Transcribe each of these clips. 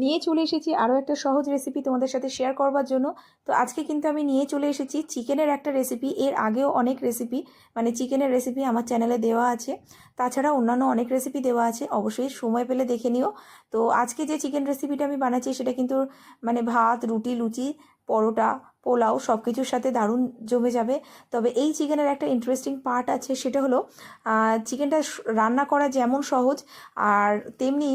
নিয়ে চলে এসেছি আরও একটা সহজ রেসিপি তোমাদের সাথে শেয়ার করবার জন্য। তো আজকে কিন্তু আমি নিয়ে চলে এসেছি চিকেনের একটা রেসিপি এর আগেও অনেক রেসিপি মানে চিকেনের রেসিপি আমার চ্যানেলে দেওয়া আছে। তাছাড়া অন্যান্য অনেক রেসিপি দেওয়া আছে, অবশ্যই সময় পেলে দেখে নিও। তো আজকে যে চিকেন রেসিপিটা আমি বানাচ্ছি সেটা কিন্তু মানে ভাত, রুটি, লুচি, পরোটা, পোলাও সব কিছুর সাথে দারুণ জমে যাবে। তবে এই চিকেনের একটা ইন্টারেস্টিং পার্ট আছে, সেটা হলো চিকেনটা রান্না করা যেমন সহজ, আর তেমনি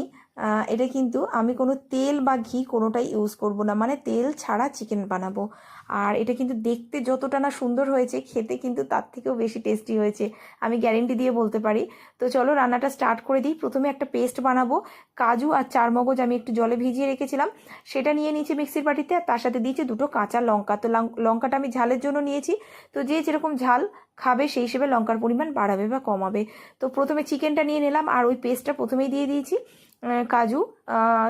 এটা কিন্তু আমি কোনো তেল বা ঘি কোনোটাই ইউজ করব না। মানে তেল ছাড়া চিকেন বানাবো। আর এটা কিন্তু দেখতে যতটা না সুন্দর হয়েছে, খেতে কিন্তু তার থেকেও বেশি টেস্টি হয়েছে। আমি গ্যারেন্টি দিয়ে বলতে পারি। তো চলো রান্নাটা স্টার্ট করে দিই। প্রথমে একটা পেস্ট বানাবো। কাজু আর চারমগজ আমি একটু জলে ভিজিয়ে রেখেছিলাম। সেটা নিয়ে নিয়েছি মিক্সির বাটিতে আর তার সাথে দিয়েছি দুটো কাঁচা লঙ্কা। তো লঙ্ক- লঙ্কাটা আমি ঝালের জন্য নিয়েছি। তো যে যেরকম ঝাল খাবে সেই হিসেবে লঙ্কার পরিমাণ বাড়াবে বা কমাবে। তো প্রথমে চিকেনটা নিয়ে নিলাম আর ওই পেস্টটা প্রথমেই দিয়ে দিয়েছি। কাজু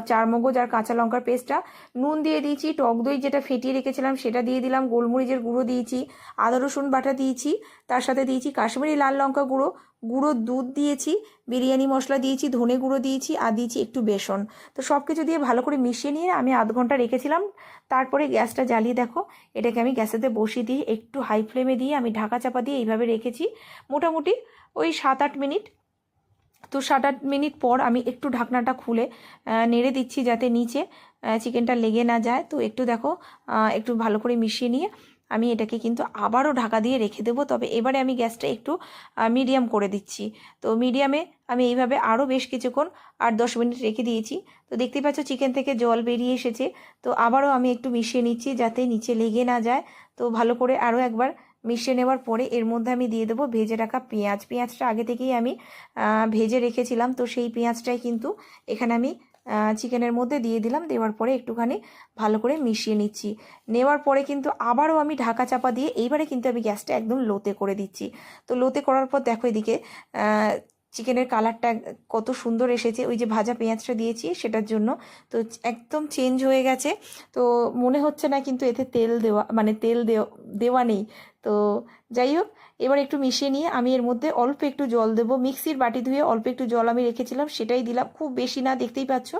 চারমগজ আর কাঁচা লঙ্কার পেস্টটা। নুন দিয়ে দিয়েছি, টক দই যেটা ফেটিয়ে রেখেছিলাম সেটা দিয়ে দিলাম, গোলমরিচের গুঁড়ো দিয়েছি, আদা, রসুন বাটা দিয়েছি, তার সাথে দিয়েছি কাশ্মীরি লাল লঙ্কা গুঁড়ো গুঁড়ো দুধ দিয়েছি, বিরিয়ানি মশলা দিয়েছি, ধনে গুঁড়ো দিয়েছি আর দিয়েছি একটু বেসন। তো সব কিছু দিয়ে ভালো করে মিশিয়ে নিয়ে আমি আধ ঘণ্টা রেখেছিলাম। তারপরে গ্যাসটা জ্বালিয়ে দেখো, এটাকে আমি গ্যাসেতে বসিয়ে দিয়ে একটু হাই ফ্লেমে দিয়ে আমি ঢাকা চাপা দিয়ে এইভাবে রেখেছি। মোটামুটি ওই সাত আট মিনিট তো সাত আট মিনিট পর আমি একটু ঢাকনাটা খুলে নেড়ে দিচ্ছি যাতে নিচে চিকেনটা লেগে না যায়। তো একটু দেখো একটু ভালো করে মিশিয়ে নিয়ে আমি এটাকে কিন্তু আবারও ঢাকা দিয়ে রেখে দেবো। তবে এবারে আমি গ্যাসটা একটু মিডিয়াম করে দিচ্ছি। তো মিডিয়ামে আমি এইভাবে আরও বেশ কিছুক্ষণ আট দশ মিনিট রেখে দিয়েছি। তো দেখতে পাচ্ছ চিকেন থেকে জল বেরিয়ে এসেছে। তো আবারও আমি একটু মিশিয়ে নিচ্ছি যাতে নিচে লেগে না যায়। তো ভালো করে আরও একবার মিশিয়ে নেওয়ার পরে এর মধ্যে আমি দিয়ে দেবো ভেজে রাখা পেঁয়াজ। পেঁয়াজটা আগে থেকেই আমি ভেজে রেখেছিলাম। তো সেই পেঁয়াজটাই কিন্তু এখানে আমি চিকেনের মধ্যে দিয়ে দিলাম। দেওয়ার পরে একটুখানি ভালো করে মিশিয়ে নিচ্ছি। নেওয়ার পরে কিন্তু আবারও আমি ঢাকা চাপা দিয়ে এইবারে কিন্তু আমি গ্যাসটা একদম লোতে করে দিচ্ছি। তো লোতে করার পর দেখো এদিকে চিকেনের কালারটা কত সুন্দর এসেছে। ওই যে ভাজা পেঁয়াজটা দিয়েছি সেটার জন্য। তো একদম চেঞ্জ হয়ে গেছে। তো মনে হচ্ছে না কিন্তু এতে তেল দেওয়া মানে তেল দেওয়া নেই। তো যাই হোক, এবার একটু মিশিয়ে নিয়ে আমি এর মধ্যে অল্প একটু জল দেবো। মিক্সির বাটি ধুয়ে অল্প একটু জল আমি রেখেছিলাম, সেটাই দিলাম। খুব বেশি না, দেখতেই পাচ্ছ?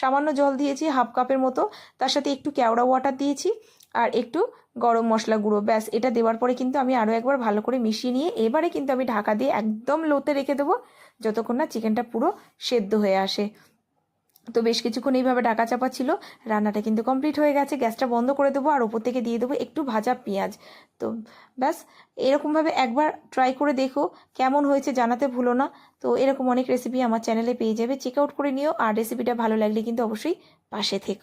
সামান্য জল দিয়েছি হাফ কাপের মতো। তার সাথে একটু কেওড়া ওয়াটার দিয়েছি আর একটু গরম মশলা গুঁড়ো। ব্যাস, এটা দেওয়ার পরে কিন্তু আমি আরও একবার ভালো করে মিশিয়ে নিয়ে এবারে কিন্তু আমি ঢাকা দিয়ে একদম লোতে রেখে দেবো, যতক্ষণ না চিকেনটা পুরো সেদ্ধ হয়ে আসে। তো বেশ কিছুক্ষণ এইভাবে ঢাকা চাপা ছিল। রান্নাটা কিন্তু কমপ্লিট হয়ে গেছে। গ্যাসটা বন্ধ করে দেবো আর ওপর থেকে দিয়ে দেবো একটু ভাজা পেঁয়াজ। তো ব্যাস, এরকমভাবে একবার ট্রাই করে দেখো কেমন হয়েছে জানাতে ভুলো না। তো এরকম অনেক রেসিপি আমার চ্যানেলে পেয়ে যাবে। চেক আউট করে নিও। আর রেসিপিটা ভালো লাগলে কিন্তু অবশ্যই পাশে থেকো।